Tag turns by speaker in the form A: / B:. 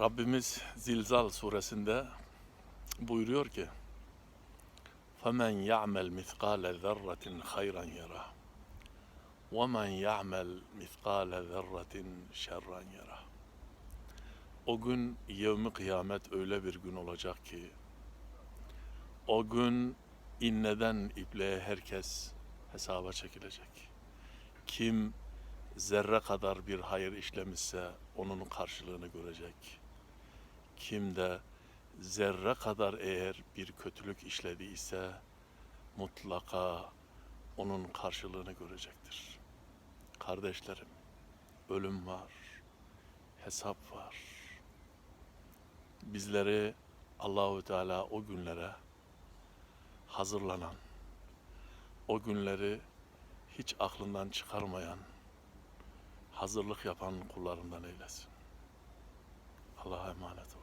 A: Rabbimiz Zilzal suresinde buyuruyor ki فَمَنْ يَعْمَلْ مِثْقَالَ ذَرَّةٍ خَيْرًا يَرَهُ وَمَنْ يَعْمَلْ مِثْقَالَ ذَرَّةٍ شَرًّا يَرَهُ O gün yevmi kıyamet öyle bir gün olacak ki o gün inneden ipliğe herkes hesaba çekilecek. Kim zerre kadar bir hayır işlemişse onun karşılığını görecek. Kim de zerre kadar eğer bir kötülük işlediyse mutlaka onun karşılığını görecektir. Kardeşlerim, ölüm var, hesap var. Bizleri Allahu Teala o günlere hazırlanan, o günleri hiç aklından çıkarmayan, hazırlık yapan kullarından eylesin. Allah'a emanet olun.